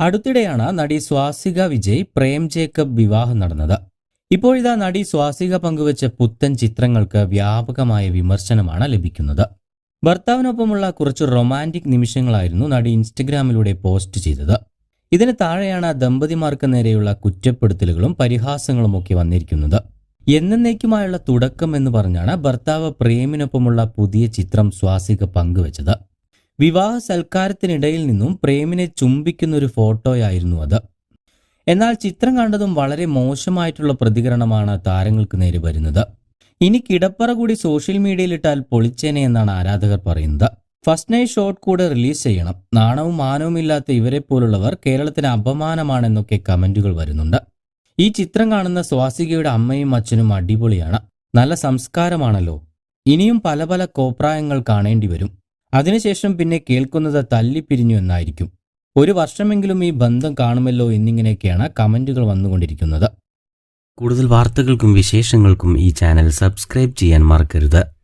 അടുത്തിടെയാണ് നടി സ്വാസിക വിജയ് പ്രേം ജേക്കബ് വിവാഹം നടന്നത്. ഇപ്പോഴിതാ നടി സ്വാസിക പങ്കുവച്ച പുത്തൻ ചിത്രങ്ങൾക്ക് വ്യാപകമായ വിമർശനമാണ് ലഭിക്കുന്നത്. ഭർത്താവിനൊപ്പമുള്ള കുറച്ച് റൊമാന്റിക് നിമിഷങ്ങളായിരുന്നു നടി ഇൻസ്റ്റഗ്രാമിലൂടെ പോസ്റ്റ് ചെയ്തത്. ഇതിന് താഴെയാണ് ദമ്പതിമാർക്ക് നേരെയുള്ള കുറ്റപ്പെടുത്തലുകളും പരിഹാസങ്ങളും ഒക്കെ വന്നിരിക്കുന്നത്. എന്നേക്കുമായുള്ള തുടക്കം എന്ന് പറഞ്ഞാണ് ഭർത്താവ് പ്രേമിനൊപ്പമുള്ള പുതിയ ചിത്രം സ്വാസിക പങ്കുവച്ചത്. വിവാഹ സൽക്കാരത്തിനിടയിൽ നിന്നും പ്രേമിനെ ചുംബിക്കുന്ന ഒരു ഫോട്ടോയായിരുന്നു അത്. എന്നാൽ ചിത്രം കണ്ടതും വളരെ മോശമായിട്ടുള്ള പ്രതികരണമാണ് താരങ്ങൾക്ക് നേരെ വരുന്നത്. ഇനി കിടപ്പറ കൂടി സോഷ്യൽ മീഡിയയിലിട്ടാൽ പൊളിച്ചേനെ എന്നാണ് ആരാധകർ പറയുന്നത്. ഫസ്റ്റ് നൈറ്റ് ഷോട്ട് കൂടെ റിലീസ് ചെയ്യണം. നാണവും മാനവും ഇല്ലാത്ത ഇവരെ പോലുള്ളവർ കേരളത്തിന് അപമാനമാണെന്നൊക്കെ കമന്റുകൾ വരുന്നുണ്ട്. ഈ ചിത്രം കാണുന്ന സ്വാസികയുടെ അമ്മയും അച്ഛനും അടിപൊളിയാണ്. നല്ല സംസ്കാരമാണല്ലോ. ഇനിയും പല പല കോപ്രായങ്ങൾ കാണേണ്ടി വരും. അതിനുശേഷം പിന്നെ കേൾക്കുന്നത് തല്ലിപ്പിരിഞ്ഞു എന്നായിരിക്കും. ഒരു വർഷമെങ്കിലും ഈ ബന്ധം കാണുമല്ലോ എന്നിങ്ങനെയൊക്കെയാണ് കമന്റുകൾ വന്നുകൊണ്ടിരിക്കുന്നത്. കൂടുതൽ വാർത്തകൾക്കും വിശേഷങ്ങൾക്കും ഈ ചാനൽ സബ്സ്ക്രൈബ് ചെയ്യാൻ മറക്കരുത്.